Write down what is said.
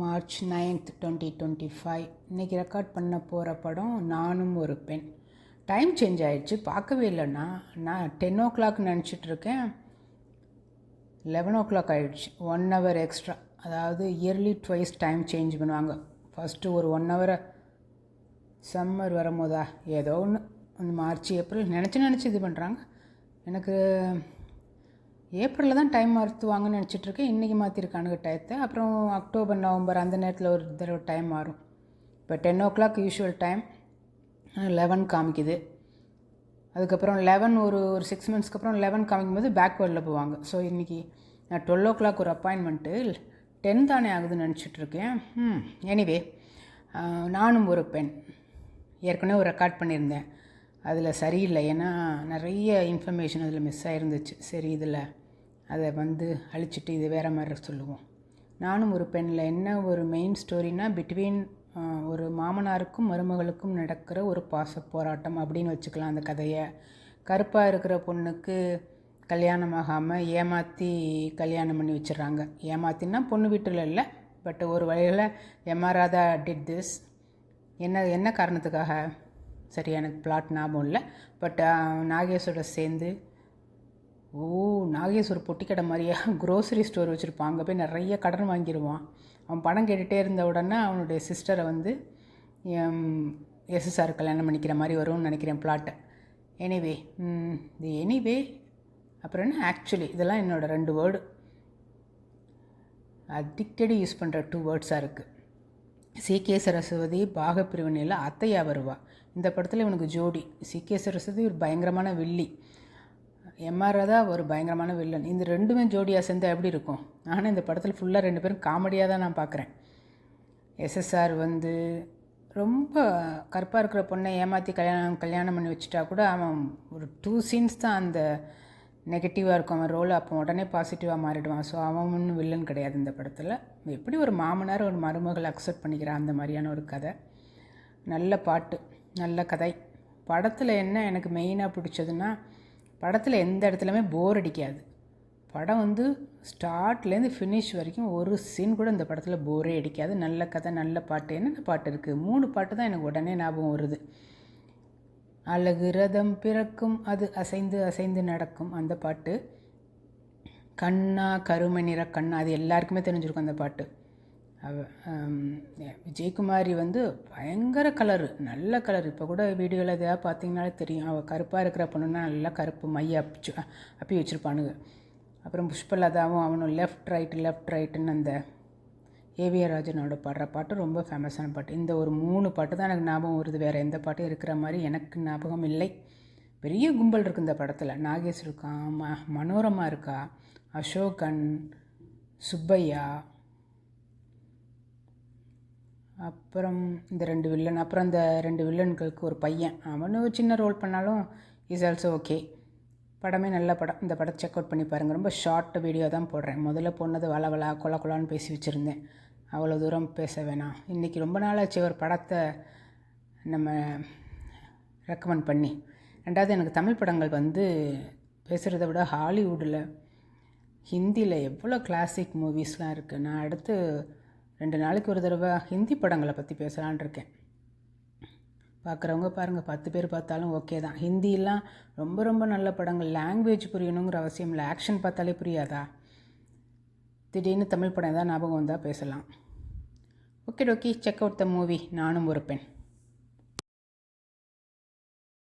March ninth twenty twenty five. இன்றைக்கி record பண்ண போகிற படம் நானும் ஒரு பெண். டைம் சேஞ்ச் ஆகிடுச்சு பார்க்கவே இல்லைண்ணா. நான் டென் ஓ கிளாக் நினச்சிட்ருக்கேன் லெவன் ஓ கிளாக் ஆகிடுச்சு ஒன் ஹவர் எக்ஸ்ட்ரா அதாவது இயர்லி ட்வைஸ் டைம் சேஞ்ச் பண்ணுவாங்க. ஃபஸ்ட்டு ஒரு ஒன் ஹவரை சம்மர் வரும்போதா? ஏதோ ஒன்று மார்ச் ஏப்ரல். நினச்சி நினச்சி இது பண்ணுறாங்க எனக்கு ஏப்ரலில் தான் டைம் மாற்றுவாங்கன்னு நினச்சிட்ருக்கேன் இன்றைக்கி மாற்றிருக்கானுங்க டயத்தை. அப்புறம் அக்டோபர் நவம்பர் அந்த நேரத்தில் ஒரு தடவை டைம் மாறும். இப்போ ten o'clock usual time eleven காமிக்குது. அதுக்கப்புறம் லெவன் ஒரு ஒரு சிக்ஸ் மந்த்ஸ்க்கு அப்புறம் லெவன் காமிக்கும் போது பேக்வேர்டில் போவாங்க. ஸோ இன்றைக்கி நான் டுவெல் ஓ கிளாக் ஒரு அப்பாயின்மெண்ட்டு டென் தானே ஆகுதுன்னு நினச்சிட்ருக்கேன் ம் hmm, எனிவே நானும் ஒரு பெண். ஏற்கனவே ஒரு ரெக்கார்ட் பண்ணியிருந்தேன். அதில் சரியில்லை. ஏன்னா நிறைய இன்ஃபர்மேஷன் அதில் மிஸ் ஆகிருந்துச்சு சரி இதில் அதை வந்து அழிச்சிட்டு இது வேறு மாதிரி சொல்லுவோம். நானும் ஒரு பெண்ணில் என்ன ஒரு மெயின் ஸ்டோரினா பிட்வீன் ஒரு மாமனாருக்கும் மருமகளுக்கும் நடக்கிற ஒரு பாச போராட்டம் அப்படின்னு வச்சுக்கலாம் அந்த கதையை. கருப்பாக இருக்கிற பொண்ணுக்கு கல்யாணம் ஆகாமல் ஏமாற்றி கல்யாணம் பண்ணி வச்சிடறாங்க. ஏமாத்தினா பொண்ணு வீட்டில் இல்லை பட் ஒரு வழியில் எம்ஆராதா டிட் திஸ் என்ன என்ன காரணத்துக்காக? சரி எனக்கு பிளாட் ஞாபகம் இல்லை பட் நாகேஷோட சேர்ந்து ஓ நாகேஸ்வர் பொட்டி கடை மாதிரியா க்ரோசரி ஸ்டோர் வச்சுருப்பான். அங்கே போய் நிறைய கடன் வாங்கிடுவான் அவன் பணம் கேட்டுகிட்டே இருந்த உடனே அவனுடைய சிஸ்டரை வந்து எஸ்எஸ்ஆர் கல்யாணம் பண்ணிக்கிற மாதிரி வரும்னு நினைக்கிறேன் பிளாட்டை எனிவே இது எனிவே அப்புறம் என்ன? ஆக்சுவலி இதெல்லாம் என்னோடய ரெண்டு வேர்டு அடிக்கடி யூஸ் பண்ணுற டூ வேர்ட்ஸாக இருக்குது சிகே சரஸ்வதி பாகப்பிரிவினையில் அத்தையா வருவா. இந்த படத்தில் இவனுக்கு ஜோடி. சிகே சரஸ்வதி ஒரு பயங்கரமான வில்லி. எம்ஆர்ஆதா ஒரு பயங்கரமான வில்லன் இந்த ரெண்டுமே ஜோடியாக சேர்ந்தால் எப்படி இருக்கும்? ஆனால் இந்த படத்தில் ஃபுல்லாக ரெண்டு பேரும் காமெடியாக தான் நான் பார்க்குறேன். எஸ்எஸ்ஆர் வந்து ரொம்ப கருப்பாக இருக்கிற பொண்ணை ஏமாற்றி கல்யாணம் கல்யாணம் பண்ணி வச்சுட்டா கூட அவன் ஒரு டூ சீன்ஸ் தான் அந்த நெகட்டிவாக இருக்கும். அவன் ரோல் அப்போ உடனே பாசிட்டிவாக மாறிடுவான். ஸோ அவன் ஒன்றும் வில்லன் கிடையாது இந்த படத்தில். எப்படி ஒரு மாமனார் ஒரு மருமகள் அக்செப்ட் பண்ணிக்கிறான் அந்த மாதிரியான ஒரு கதை. நல்ல பாட்டு நல்ல கதை. படத்தில் என்ன எனக்கு மெயினாக பிடிச்சதுன்னா படத்தில் எந்த இடத்துலையுமே போர் அடிக்காது. படம் வந்து ஸ்டார்ட்லேருந்து ஃபினிஷ் வரைக்கும் ஒரு சீன் கூட இந்த படத்தில் போரே அடிக்காது. நல்ல கதை நல்ல பாட்டு என்னென்ன பாட்டு இருக்குது மூணு பாட்டு தான் எனக்கு உடனே ஞாபகம் வருது. அழகு ரதம் பிறக்கும் அது அசைந்து அசைந்து நடக்கும் அந்த பாட்டு. கண்ணா கருமை நிற கண்ணா அது எல்லாருக்குமே தெரிஞ்சிருக்கும் அந்த பாட்டு. விஜயகுமாரி வந்து பயங்கர கலரு நல்ல கலர். இப்போ கூட வீடியோவில் எதாவது பார்த்தீங்கனாலே தெரியும். அவள் கருப்பாக இருக்கிற பொண்ணுன்னா நல்லா கருப்பு மைய அப்பிச்சு அப்பி வச்சுருப்பானுங்க. அப்புறம் புஷ்பலதாவும் அவனும் லெஃப்ட் ரைட்டு லெஃப்ட் ரைட்டுன்னு அந்த ஏவிஆர் ராஜனோட பாடுற பாட்டு ரொம்ப ஃபேமஸான பாட்டு. இந்த ஒரு மூணு பாட்டு தான் எனக்கு ஞாபகம் வருது. வேறு எந்த பாட்டும் இருக்கிற மாதிரி எனக்கு ஞாபகம் இல்லை. பெரிய கும்பல் இருக்குது இந்த படத்தில். நாகேஷ் இருக்கான் ம மனோரமா இருக்கா அசோகன் சுப்பையா அப்புறம் இந்த ரெண்டு வில்லன் அப்புறம் இந்த ரெண்டு வில்லன்களுக்கு ஒரு பையன். அவனும் சின்ன ரோல் பண்ணாலும் இஸ் ஆல்சோ ஓகே படமே நல்ல படம். இந்த படம் செக் அவுட் பண்ணி பாருங்கள் ரொம்ப ஷார்ட் வீடியோ தான் போடுறேன். முதல்ல போனது வள வளா கொல கொலான்னு பேசி வச்சுருந்தேன். அவ்வளோ தூரம் பேச வேணாம். இன்றைக்கி ரொம்ப நாளாச்சு ஒரு படத்தை நம்ம ரெக்கமெண்ட் பண்ணி. ரெண்டாவது எனக்கு தமிழ் படங்கள் வந்து பேசுகிறத விட ஹாலிவுட்டில் ஹிந்தியில் எவ்வளோ கிளாசிக் மூவிஸ்லாம் இருக்குது நான் அடுத்து ரெண்டு நாளைக்கு ஒரு தடவை ஹிந்தி படங்களை பற்றி பேசலான் இருக்கேன். பார்க்குறவங்க பாருங்கள் பத்து பேர் பார்த்தாலும் ஓகே தான். ஹிந்திலாம் ரொம்ப ரொம்ப நல்ல படங்கள். லாங்குவேஜ் புரியணுங்கிற அவசியம் இல்லை. ஆக்ஷன் பார்த்தாலே புரியாதா? திடீர்னு தமிழ் படம் தான் ஞாபகம் வந்தால் பேசலாம். ஓகே டோக்கி செக் அவுட் த மூவி நானும் ஒரு பெண்.